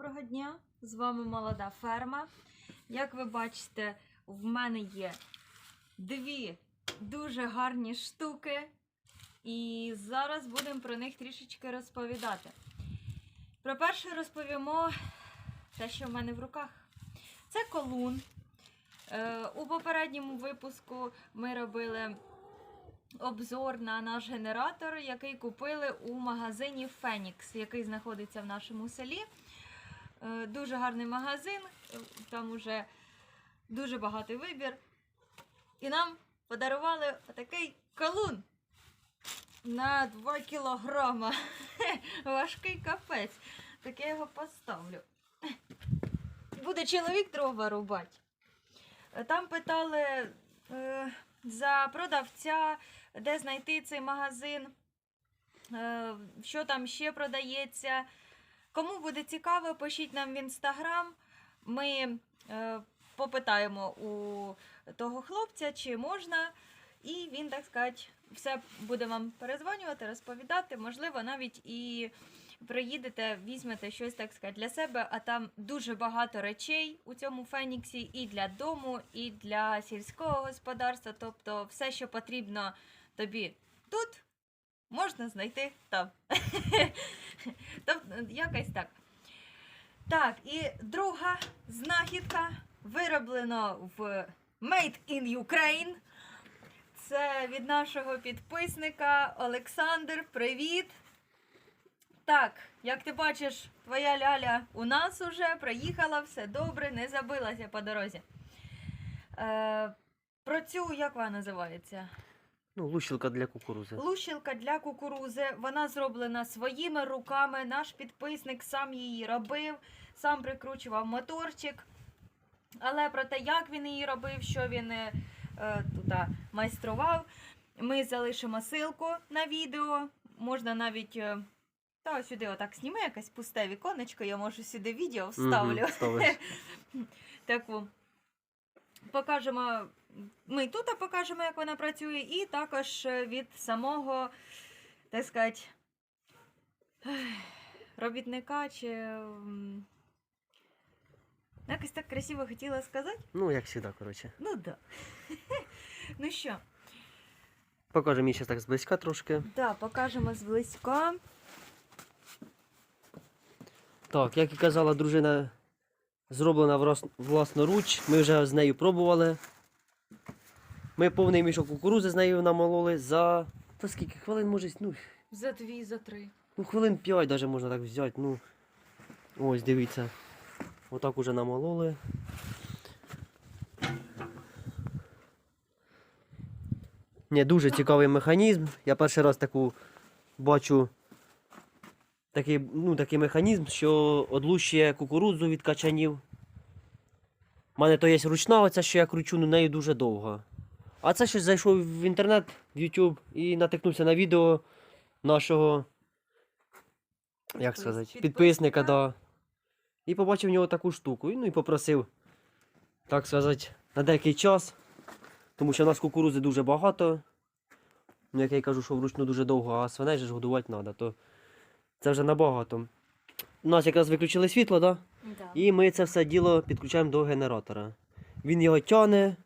Доброго дня! З вами молода ферма. Як ви бачите, в мене є дві дуже гарні штуки, і зараз будемо про них трішечки розповідати. Про перше розповімо те, що в мене в руках. Це колун. Е, у попередньому випуску ми робили обзор на наш генератор, який купили у магазині Фенікс, який знаходиться в нашому селі. Е, Дуже гарний магазин, е, там уже дуже багатий вибір. І нам подарували отакий колун на 2 кілограма. Важкий капець. Так я його поставлю. Буде чоловік дрова рубати. Там питали е, за продавця, де знайти цей магазин, що там ще продається. Кому буде цікаво, пишіть нам в інстаграм. Ми е, попитаємо у того хлопця, чи можна. І він, так сказати, все буде вам перезвонювати, розповідати. Можливо, навіть і приїдете, візьмете щось, так сказати, для себе, а там дуже багато речей у цьому Феніксі і для дому, і для сільського господарства. Тобто все, що потрібно тобі тут, можна знайти там. Тобто, якось так. Так, і друга знахідка вироблено в Made in Ukraine. Це від нашого підписника Олександр. Привіт! Так, як ти бачиш, твоя ляля у нас уже приїхала, все добре, не забилася по дорозі. Е, про цю, як вона називається? Ну, лущилка для кукурузи. Лущилка для кукурузи. Вона зроблена своїми руками. Наш підписник сам її робив, сам прикручував моторчик. Але про те, як він її робив, що він е, е, тут а, майстрував, ми залишимо ссылку на відео. Можна навіть. е, Та сюди отак зніми якесь пусте віконечко, я можу сюди відео вставлю. Вставиш. Таку. Покажемо. Ми тут покажемо, як вона працює, і також е, від самого, так сказати, робітника чи. Якось так красиво хотіла сказати. Ну, як завжди, коротше. Ну да. Ну що, Покажемо її зараз так зблизька трошки. да, покажемо зблизька. Так, як і казала дружина, зроблена власноруч. Ми вже з нею пробували. Ми повний мішок кукурузи з нею намололи за. Та скільки хвилин може? Ну, За дві, за три. ну хвилин 5 навіть можна так взяти. Ну. Ось, дивіться. Отак уже намололи. Ні, дуже цікавий механізм. Я перший раз таку бачу такий, ну, такий механізм, що одлущує кукурудзу від качанів. У мене то є ручна, оця, що я кручу, ну нею дуже довго. А це щось зайшов в інтернет, в YouTube і натикнувся на відео нашого, як сказати, підписника. підписника, да. І побачив в нього таку штуку. Ну і попросив, так сказати, на деякий час. Тому що в нас кукурузи дуже багато. Ну, як я й кажу, що вручну дуже довго, а свиней же ж годувати треба, то це вже набагато. У нас якраз виключили світло, да? Да. і ми це все діло підключаємо до генератора. Він його тягне.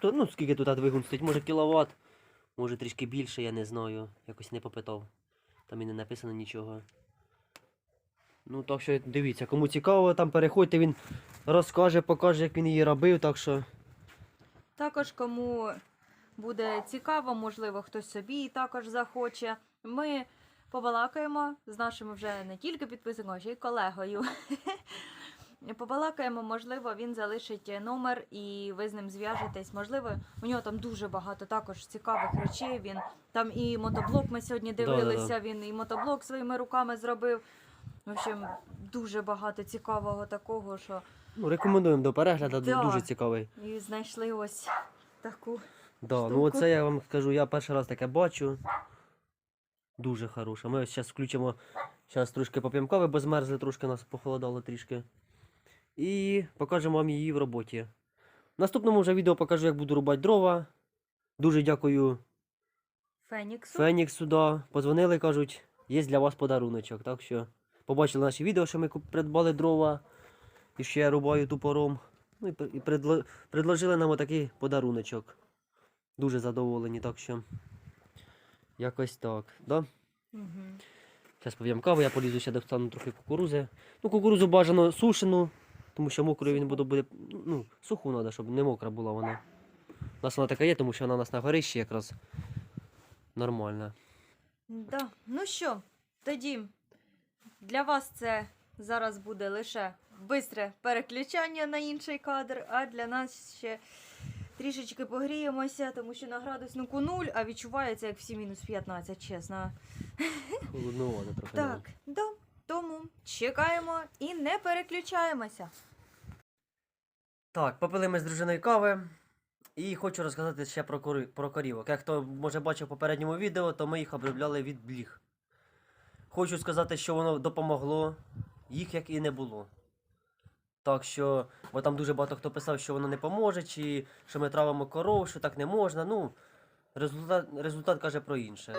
То, ну, скільки тут двигун може кіловат, може трішки більше, я не знаю. Якось не попитав. Там і не написано нічого. Ну, так що дивіться, кому цікаво, там переходьте, він розкаже, покаже, як він її робив, так що. Також кому буде цікаво, можливо, хтось собі також захоче. Ми побалакаємо з нашим вже не тільки підписником, а ще й колегою. Побалакаємо, можливо, він залишить номер і ви з ним зв'яжетесь. Можливо, у нього там дуже багато також цікавих речей. Він там і мотоблок ми сьогодні Да-да-да. дивилися. Він і мотоблок своїми руками зробив. В общем, дуже багато цікавого такого, що Ну, рекомендуємо до перегляду, Да. дуже цікавий. і знайшли ось таку. Да, штуку. ну оце я вам скажу, я перший раз таке бачу. Дуже хороше. Ми ось зараз включимо, зараз трошки поп'ємо кави, бо змерзли, трошки нас похолодало трішки. І покажемо вам її в роботі. В наступному вже відео покажу, як буду рубати дрова. Дуже дякую Феніксу. Феніксу, да. Позвонили, кажуть, є для вас подаруночок. Так що побачили наші відео, що ми придбали дрова. І ще я рубаю тупором. Ну і, предло- предложили нам отакий подаруночок. Дуже задоволені, так що. Якось так. Да? Угу. Зараз поп'ємо каву, я полізу ще достану трохи кукурузи. Ну, кукурузу бажано сушену, тому що мокрою він буде, буде ну, суху треба, щоб не мокра була вона. У нас вона така є, тому що вона у нас на горищі якраз нормальна. Да. Ну що, тоді для вас це зараз буде лише бистре переключання на інший кадр, а для нас ще трішечки погріємося, тому що на градуснику 0, а відчувається як всі мінус 15, чесно. Холодновато трохи. Так, да. Тому чекаємо і не переключаємося. Так, попили ми з дружиною кави. І хочу розказати ще про, кори... про корівок. Як хто може бачив в попередньому відео, то ми їх обробляли від бліг. Хочу сказати, що воно допомогло, їх як і не було. Так що, бо там дуже багато хто писав, що воно не поможе, чи що ми травимо коров, що так не можна. Ну, результат, результат каже про інше.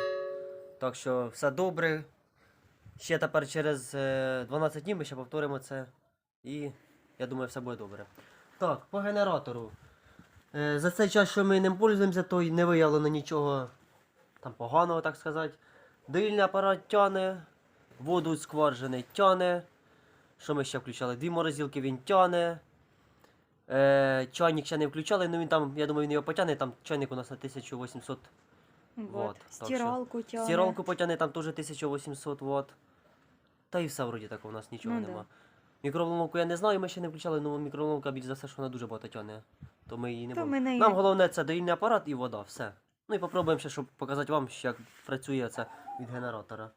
Так що все добре. Ще тепер через е, 12 днів ми ще повторимо це. І я думаю, все буде добре. Так, по генератору. Е, за цей час, що ми ним пользуємося, то й не виявлено нічого там поганого, так сказати. Доїльний апарат тяне, воду з скваржини тяне. Що ми ще включали? Дві морозилки він тяне. Е, чайник ще не включали, ну він там, я думаю, він його потягне, там чайник у нас на 1800 Вот, так що Стиралку тягне. Стиралку потягне там теж 1800 Вт. Та і все вроді так у нас нічого Ну, да. Мікроволновку я не знаю, ми ще не включали, але мікроволновка більш за все, що вона дуже багато тягне. То ми її не То будемо. ми неї- Нам головне це доїльний апарат і вода, все. Ну і попробуємо ще, щоб показати вам, як працює це від генератора.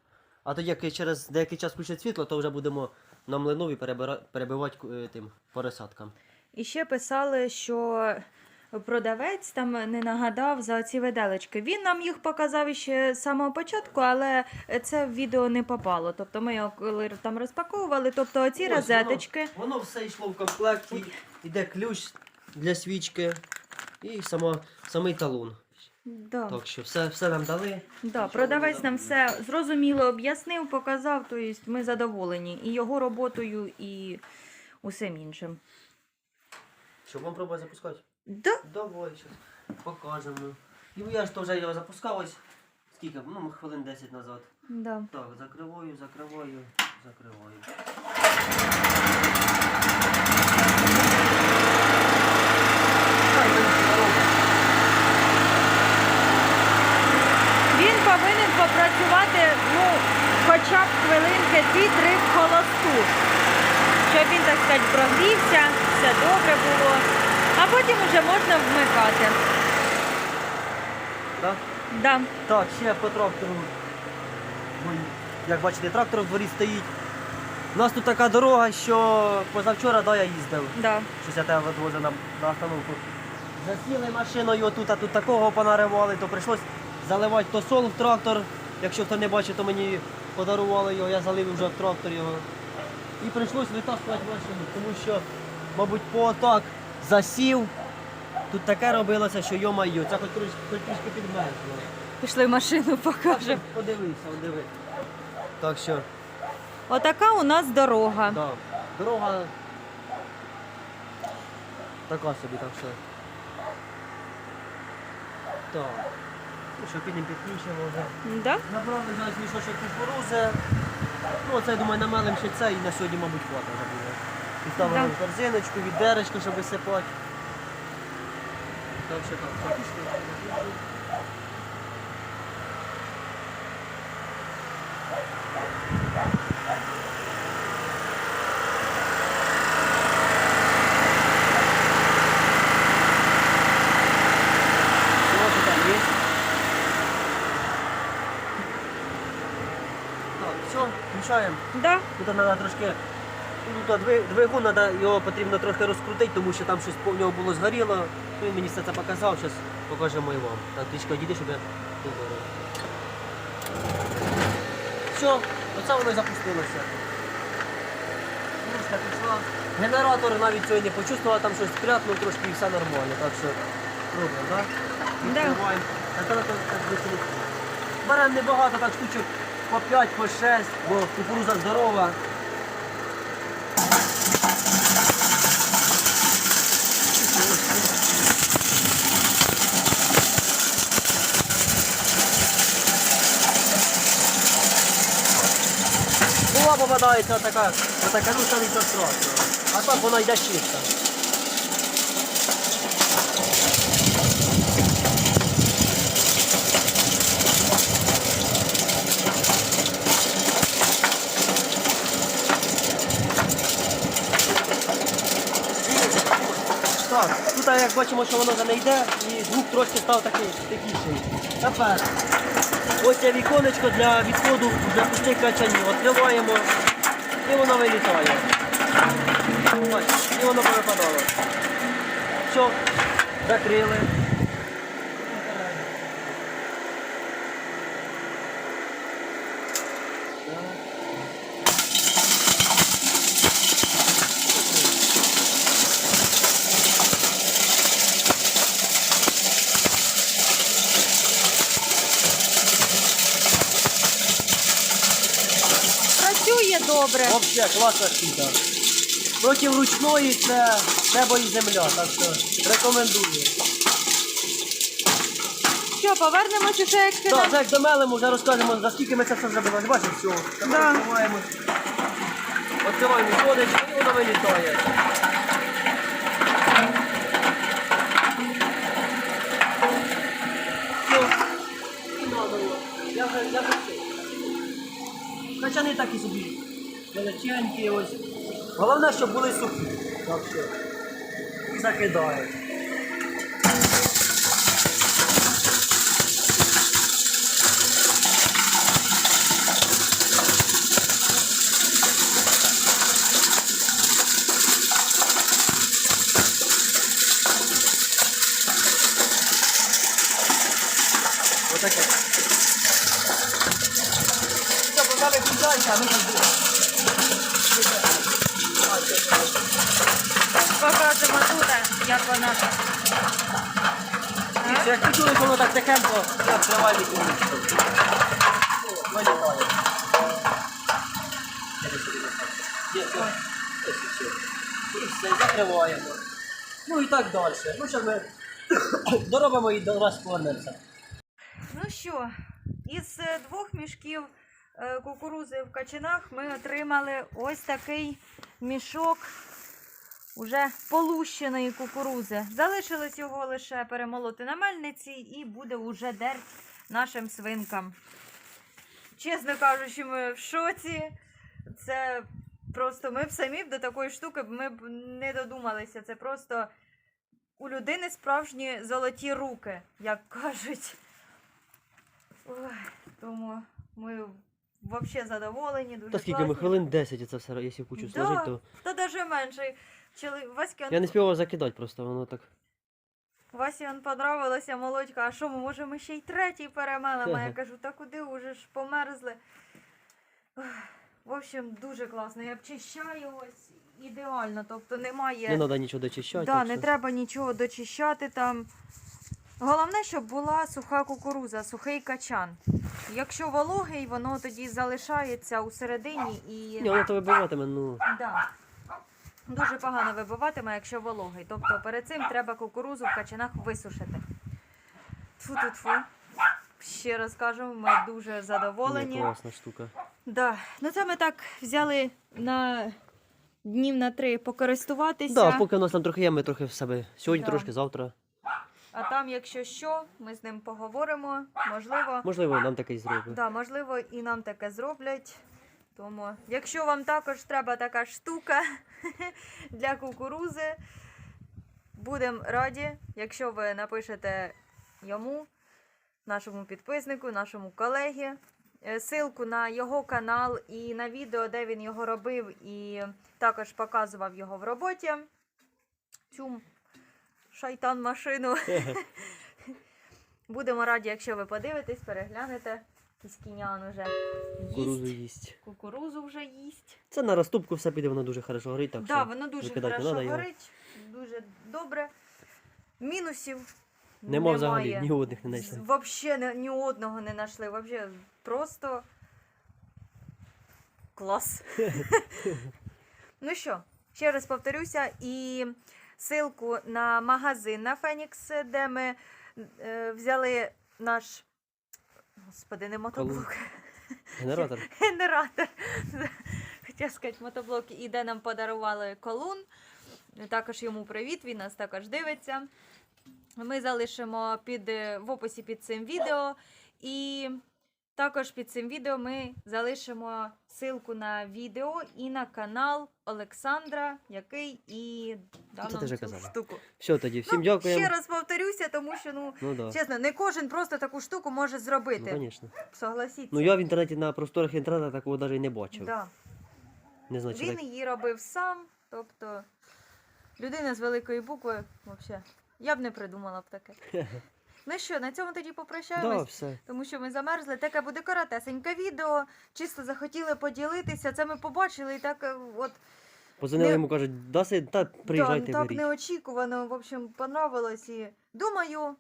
А тоді, як через деякий час включить світло, то вже будемо на млинові перебира... перебивати е, тим пересадкам. І ще писали, що продавець там не нагадав за ці виделечки. Він нам їх показав ще з самого початку, але це в відео не попало. Тобто ми його коли там розпаковували, тобто оці Ось розеточки. Воно, воно все йшло в комплекті. Іде ключ для свічки і сама, самий талон. Да. Так що все, все нам дали. Да, продавець нам все зрозуміло об'яснив, показав, тобто ми задоволені і його роботою, і усім іншим. Що вам пробувати запускати? Да. Давай, зараз покажемо. І я ж то вже його запускав ось. Скільки? Ну, хвилин 10 назад. Да. Так, закриваю, закриваю, закриваю. Він. Повинен попрацювати ну, хоча б хвилинки 2-3 в холосту, щоб він, так сказати, прогрівся, все добре було, а потім вже можна вмикати. Да? Да. Так, ще по трактору. Ой, Як бачите, трактор в дворі стоїть. У нас тут така дорога, що позавчора да, я їздив. Да. Щось я тебе відвозив на, на остановку. Засіли машиною тут, а тут такого понаривали, то прийшлось заливати то сол в трактор. Якщо хто не бачить, то мені подарували його, я залив вже в трактор його. І прийшлось витаскувати машину, тому що, мабуть, по так засів. Тут таке робилося, що йо-майо, це хоч трішки, підмерзло. Пішли машину покажемо. Подивися, диви. Так що, Отака у нас дорога. да, дорога така собі, так що. Так. Ну що, підемо підключимо вже. Да? Набрали зараз мішочок кукурузи. Ну, це, я думаю, намелим ще це і на сьогодні, мабуть, хватить вже буде. Підставимо Да. в корзиночку, відеречко, щоб висипати. Всього що там? Так, все, включаємо. Да. Тут треба трошки. Ну, дви- двигун треба його потрібно трохи розкрутити, тому що там щось по нього було згоріло. Ну, Він мені все це показав, зараз покажемо і вам. Так, трішки одійди, щоб я тут говорив. Все, оце воно і запустилося. Музика пішла. Генератор навіть сьогодні почувствував, там щось крякнув трошки і все нормально. Так що робимо, так? Да. Відкриваємо. Беремо небагато, так штучок по 5, по 6, бо кукуруза здорова. Була попадається отака, ну що нічого страшного. А так вона йде чиста. Тут як бачимо, що воно вже не йде, і звук трошки став такий тихіший. Тепер ось є віконечко для відходу для пустих качанів. Відкриваємо і воно вилітає. Ось, і воно перепадало. Все, закрили. Працює добре. Взагалі, класна штука. Проти ручної це небо і земля, так що рекомендую. Що, повернемося ще як Так, це як домелимо, вже розкажемо, за скільки ми це все зробили. Ось Бачиш, все. Да. Відкриваємо. Ходочку і воно вилітає. І наново. Я вже, я вже все. Качани такі собі. Величенькі ось. Головне, щоб були сухі. Так що. Закидають. Отаке. Все, поки виключайся, а ми тут будемо. Покажемо тут, як вона. Дивіться, Як ти чули, воно так тихенько, відкриваю віконечко. Вилітає. Є, все. Ось і все. І все, закриваємо. Ну і так далі. Ну що ми доробимо і до вас повернемося. Ну що, із е, двох мішків е, кукурузи в качанах ми отримали ось такий мішок уже полущеної кукурузи. Залишилось його лише перемолоти на мельниці і буде уже дерть нашим свинкам. Чесно кажучи, ми в шоці. Це просто ми б самі до такої штуки ми б не додумалися. Це просто у людини справжні золоті руки, як кажуть. Ой, тому ми взагалі задоволені, дуже Та скільки класні. ми хвилин 10 це все, якщо кучу Да. сложити, то Та навіть менше. Чили... Васька, я не співав закидати просто, воно так. Васі он понравилося молодька, а що ми може ми ще й третій перемелимо? Я кажу, та куди уже ж померзли. В общем, дуже класно. Я обчищаю ось ідеально, тобто немає. Не треба нічого дочищати. Да, так не що- треба нічого дочищати там. Головне, щоб була суха кукуруза, сухий качан. Якщо вологий, воно тоді залишається у середині і Ні, воно то вибиватиме, ну. да, дуже погано вибиватиме, якщо вологий. Тобто перед цим треба кукурузу в качанах висушити. тфу тфу тфу Ще раз кажу, ми дуже Ні, задоволені. класна штука. Да. Ну це ми так взяли на днів на три покористуватися. Так, да, поки у нас там трохи є, ми трохи в себе. Сьогодні Да. трошки, завтра. А там, якщо що, ми з ним поговоримо. Можливо, Можливо, нам таке й зробить. да, можливо, і нам таке зроблять. Тому, якщо вам також треба така штука для кукурузи, будемо раді, якщо ви напишете йому, нашому підписнику, нашому колеги, е, ссылку на його канал і на відео, де він його робив, і також показував його в роботі. Цю шайтан машину. Будемо раді, якщо ви подивитесь, переглянете. Кіскінян уже Кукурузу їсть. їсть. Кукурузу вже їсть. Це на розтупку все піде, воно дуже хорошо горить. Так, що да, воно дуже хорошо горить, дуже добре. Мінусів Нема взагалі, ні одних не знайшли. Взагалі ні одного не знайшли. Вообще просто Клас. ну що, ще раз повторюся, і ссылку на магазин на Фенікс, де ми е, взяли наш. Господи, не мотоблок. Генератор. Генератор. Хотіла сказати, мотоблок, і де нам подарували колун. Також йому привіт, він нас також дивиться. Ми залишимо під, е, в описі під цим відео. І також під цим відео ми залишимо ссылку на відео і на канал Олександра, який і дав Це нам ти вже цю казала. штуку. Все тоді, всім Ну, дякуємо. Ще раз повторюся, тому що ну, Ну да. чесно, не кожен просто таку штуку може Ну, зробити. звісно. Согласіться. Ну я в інтернеті на просторах інтернету такого навіть не бачив. да. Не знаю, чи Він так. її робив сам, тобто людина з великої букви, взагалі, я б не придумала б таке. Ну що, на цьому тоді Да, все. тому що ми замерзли. Таке буде коротесеньке відео. Чисто захотіли поділитися. Це ми побачили і так е, от Позвонили Не- йому, кажуть, даси, та приїжджайте, да, так беріть. неочікувано, в общем, понравилось. І думаю,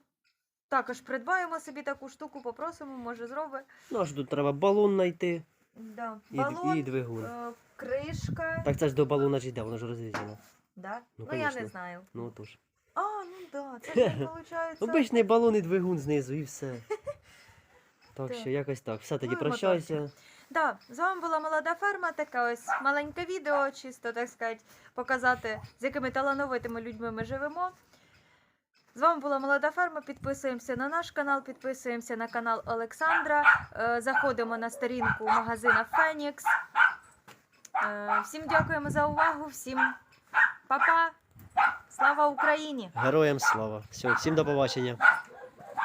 також придбаємо собі таку штуку, попросимо, може зробить. Ну, аж тут треба балон знайти Да. і, Балон, і двигун. е, кришка. Так це ж до балона ж йде, воно ж розрізано. Да? Ну, Ну, я не конечно. знаю. Ну отож. А, ну да, це ж виходить. Обичний балон і двигун знизу, і все. Так що якось так. Все тоді Ну, і прощайся. Да, з вами була молода ферма, таке ось маленьке відео, чисто так сказати, показати, з якими талановитими людьми ми живемо. З вами була молода ферма. Підписуємося на наш канал, підписуємося на канал Олександра. е, Заходимо на сторінку магазина Фенікс. Е, Всім дякуємо за увагу, всім па-па! Слава Україні! Героям слава. Все, всім до побачення.